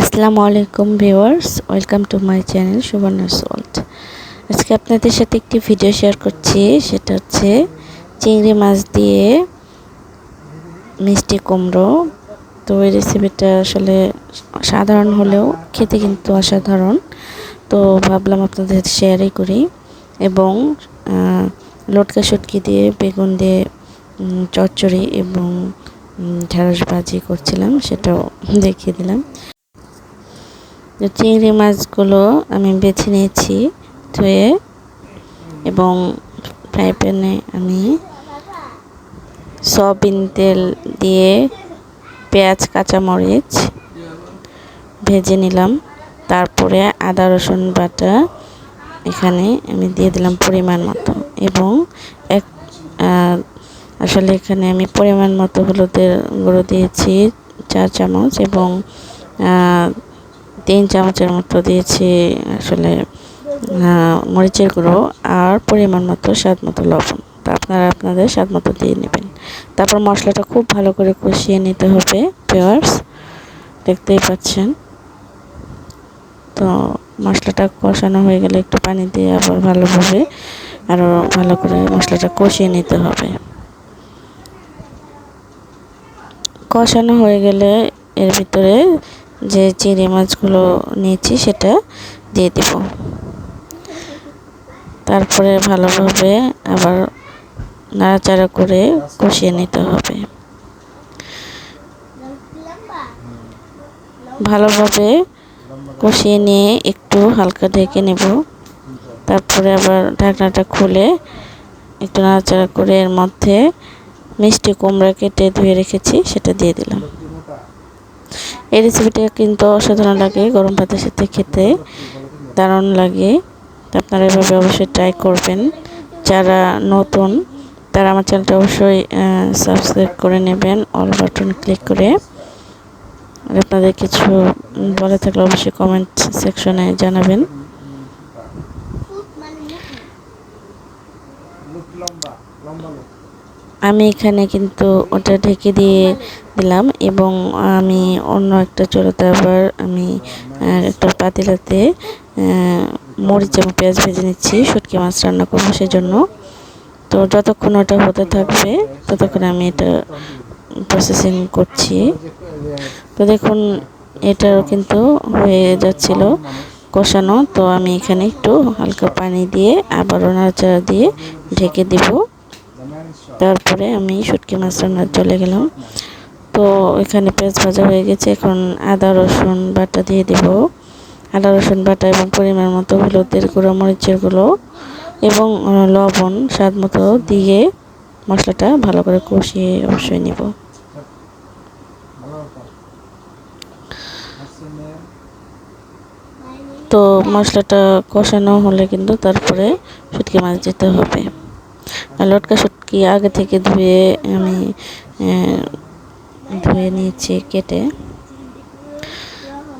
আসসালামু আলাইকুম viewers, welcome to my channel Suborna salt আজকে আপনাদের সাথে একটি ভিডিও শেয়ার করছি, সেটা হচ্ছে চিংড়ি মাছ দিয়ে মিষ্টি কুমড়ো। তো এই রেসিপিটা আসলে সাধারণ হলেও খেতে কিন্তু অসাধারণ। তো ভাবলাম আপনাদের সাথে শেয়ারই করি এবং লটকা শুটকি দিয়ে, বেগুন দিয়ে চচ্চড়ি এবং ঢেঁড়স ভাজি করছিলাম, সেটাও দেখিয়ে দিলাম। চিংড়ি মাছগুলো আমি বেছে নিয়েছি, ধুয়ে এবং ফ্রাই প্যানে আমি সয়াবিন তেল দিয়ে পেঁয়াজ, কাঁচামরিচ ভেজে নিলাম। তারপরে আদা, রসুন বাটা এখানে আমি দিয়ে দিলাম পরিমাণ মতো এবং এক আসলে এখানে আমি পরিমাণ মতো হলুদের গুঁড়ো দিয়েছি চার চামচ এবং তিন চামচের মতো দিয়েছি আসলে মরিচের গুঁড়ো আর পরিমাণ মতো স্বাদ মতো লবণ। তো আপনারা আপনাদের স্বাদ মতো দিয়ে নেবেন। তারপর মশলাটা খুব ভালো করে কষিয়ে নিতে হবে পেয়ার্স দেখতেই পাচ্ছেন। তো মশলাটা কষানো হয়ে গেলে একটু পানি দিয়ে আবার ভালোভাবে আরও ভালো করে মশলাটা কষিয়ে নিতে হবে। কষানো হয়ে গেলে এর ভিতরে যে চিংড়ি মাছগুলো নিয়েছি সেটা দিয়ে দিব। তারপরে ভালোভাবে আবার নাড়াচাড়া করে কষিয়ে নিতে হবে। ভালোভাবে কষিয়ে নিয়ে একটু হালকা ঢেকে নেব। তারপরে আবার ঢাকনাটা খুলে একটু নাড়াচাড়া করে এর মধ্যে মিষ্টি কুমড়া কেটে ধুয়ে রেখেছি, সেটা দিয়ে দিলাম। এই রেসিপিটা কিন্তু অসাধারণ লাগে, গরম ভাতের সাথে খেতে দারুণ লাগে। আপনারা এভাবে অবশ্যই ট্রাই করবেন। যারা নতুন, তারা আমার চ্যানেলটা অবশ্যই সাবস্ক্রাইব করে নেবেন অল বাটন ক্লিক করে। আপনাদের কিছু বলে থাকলে অবশ্যই কমেন্ট সেকশনে জানাবেন লম্বা লম্বা আমি এখানে কিন্তু ওটা ঢেকে দিয়ে দিলাম এবং আমি অন্য একটা চুলোতে আবার আমি একটা পাতিলাতে মরিচ এবং পেঁয়াজ ভেজে নিচ্ছি, শুটকি মাছ রান্না করব সেজন্য। তো যতক্ষণ ওটা হতে থাকবে, ততক্ষণ আমি এটা প্রসেসিং করছি। তো দেখুন, এটাও কিন্তু হয়ে যাচ্ছিল কষানো। তো আমি এখানে একটু হালকা পানি দিয়ে আবারও নাড়াচাড়া দিয়ে ঢেকে দিব। তারপরে আমি শুটকি মাছ রান্নার চলে গেলাম। তো এখানে পেঁয়াজ ভাজা হয়ে গেছে, এখন আদা, রসুন বাটা দিয়ে দেব। আদা, রসুন বাটা এবং পরিমাণ মতো হলুদের গুঁড়ো, মরিচের গুঁড়ো এবং লবণ স্বাদ মতো দিয়ে মশলাটা ভালো করে কষিয়ে অবশ্যই নেব। তো মশলাটা কষানো হলে কিন্তু তারপরে শুটকি মাছ দিতে হবে। লটকা শুটকি আগে থেকে ধুয়ে আমি ধুয়ে নিয়েছি কেটে।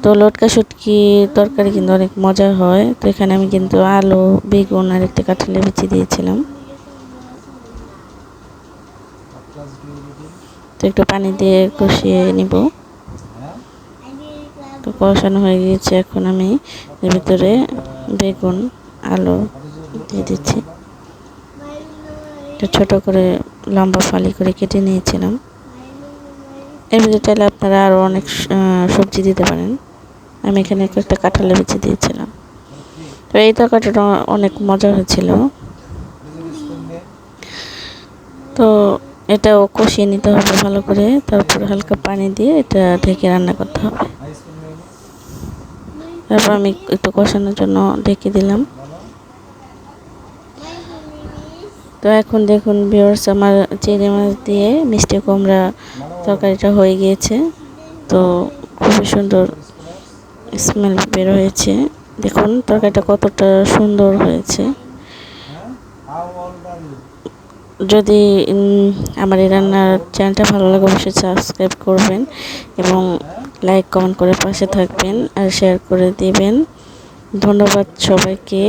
তো লটকা শুটকি তরকারি কিন্তু অনেক মজা হয়। তো এখানে আমি কিন্তু আলু, বেগুন আর একটা কাঁঠালে বিচি দিয়েছিলাম। তো একটু পানি দিয়ে কষিয়ে নিব। তো কষানো হয়ে গিয়েছে এখন আমি। এর ভিতরে বেগুন, আলু দিয়ে দিচ্ছি। ছোটো করে লম্বা ফালি করে কেটে নিয়েছিলাম। এর ভিতরে চাইলে আপনারা আরও অনেক সবজি দিতে পারেন। আমি এখানে একটা কাঁঠালে বেছে দিয়েছিলাম। তো এই তরকারিটা অনেক মজা হয়েছিল। তো এটাও কষিয়ে নিতে হবে ভালো করে। তারপরে হালকা পানি দিয়ে এটা ঢেকে রান্না করতে হবে। তারপর আমি একটু কষানোর জন্য ঢেকে দিলাম। তো এখন দেখুন বিয়র্স আমার চিংড়ি মাছ দিয়ে মিষ্টি কুমড়া তরকারিটা হয়ে গিয়েছে। তো খুবই সুন্দর স্মেল বের হয়েছে। দেখুন তরকারিটা কতটা সুন্দর হয়েছে। যদি আমার এই রান্নার চ্যানেলটা ভালো লাগে অবশ্যই সাবস্ক্রাইব করবেন এবং লাইক কমেন্ট করে পাশে থাকবেন আর শেয়ার করে দিবেন। ধন্যবাদ সবাইকে